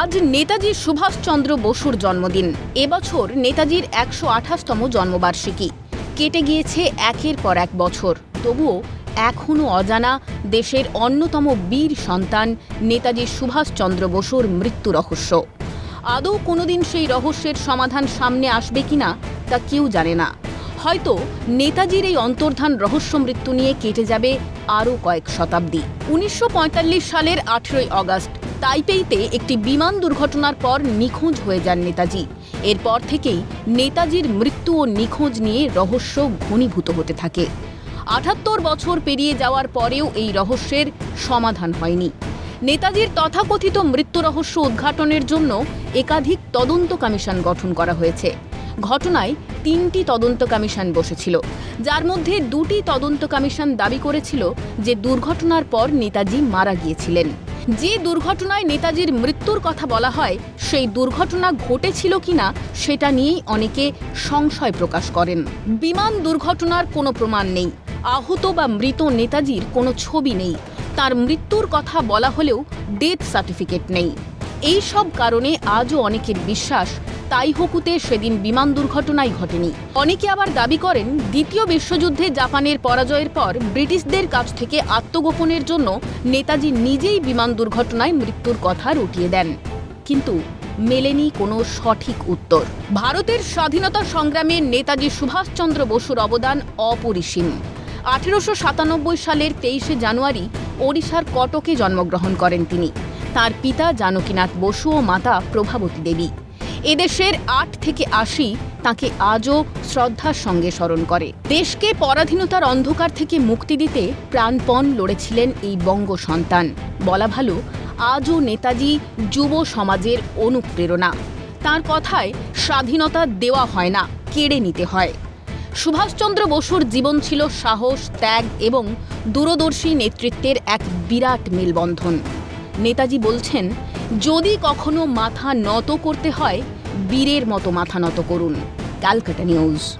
আজ নেতাজি সুভাষচন্দ্র বসুর জন্মদিন। এবছর নেতাজির একশো আঠাশতম জন্মবার্ষিকী। কেটে গিয়েছে একের পর এক বছর। তবুও এখনও অজানা দেশের অন্যতম বীর সন্তান নেতাজি সুভাষচন্দ্র বসুর মৃত্যু রহস্য। আদৌ কোনোদিন সেই রহস্যের সমাধান সামনে আসবে কিনা, তা কেউ জানে না। হয়তো নেতাজির এই অন্তর্ধান রহস্য মৃত্যু নিয়ে কেটে যাবে আরও কয়েক শতাব্দী। উনিশশো পঁয়তাল্লিশ সালের আঠেরোই আগস্ট তাইপেইতে একটি বিমান দুর্ঘটনার পর নিখোঁজ হয়ে যান নেতাজি। এরপর থেকেই নেতাজির মৃত্যু ও নিখোঁজ নিয়ে রহস্য ঘনীভূত হতে থাকে। আটাত্তর বছর পেরিয়ে যাওয়ার পরেও এই রহস্যের সমাধান হয়নি। নেতাজির তথাকথিত মৃত্যু রহস্য উদ্ঘাটনের জন্য একাধিক তদন্ত কমিশন গঠন করা হয়েছে। ঘটনায় তিনটি তদন্ত কমিশন বসেছিল। যার মধ্যে দুটি তদন্ত কমিশন দাবি করেছিল যে দুর্ঘটনার পর নেতাজি মারা গিয়েছিলেন। যে দুর্ঘটনায় নেতাজির মৃত্যুর কথা বলা হয়, সেই দুর্ঘটনা ঘটেছিল কিনা সেটা নিয়েই অনেকে সংশয় প্রকাশ করেন। বিমান দুর্ঘটনার কোনো প্রমাণ নেই। আহত বা মৃত নেতাজির কোনো ছবি নেই। তার মৃত্যুর কথা বলা হলেও ডেথ সার্টিফিকেট নেই। এই সব কারণে আজও অনেকের বিশ্বাস তাইহকুতে সেদিন বিমান দুর্ঘটনাই ঘটেনি। অনেকে আবার দাবি করেন, দ্বিতীয় বিশ্বযুদ্ধে জাপানের পরাজয়ের পর ব্রিটিশদের কাছ থেকে আত্মগোপনের জন্য নেতাজি নিজেই বিমান দুর্ঘটনায় মৃত্যুর কথা রটিয়ে দেন। কিন্তু মেলেনি কোনো সঠিক উত্তর। ভারতের স্বাধীনতা সংগ্রামে নেতাজি সুভাষচন্দ্র বসুর অবদান অপরিসীম। আঠেরোশো সাতানব্বই সালের তেইশে জানুয়ারি ওড়িশার কটকে জন্মগ্রহণ করেন তিনি। তার পিতা জানকীনাথ বসু ও মাতা প্রভাবতী দেবী। এদেশের আট থেকে আশি তাকে আজও শ্রদ্ধার সঙ্গে স্মরণ করে। দেশকে পরাধীনতার অন্ধকার থেকে মুক্তি দিতে প্রাণপণ লড়েছিলেন এই বঙ্গ সন্তান। বলা ভালো, আজও নেতাজি যুব সমাজের অনুপ্রেরণা। তার কথায় স্বাধীনতা দেওয়া হয় না, কেড়ে নিতে হয়। সুভাষচন্দ্র বসুর জীবন ছিল সাহস, ত্যাগ এবং দূরদর্শী নেতৃত্বের এক বিরাট মেলবন্ধন। নেতাজি বলছেন যদি কখনো মাথা নত করতে হয় বীরের মতো মাথা নত করুন। ক্যালকাটা নিউজ।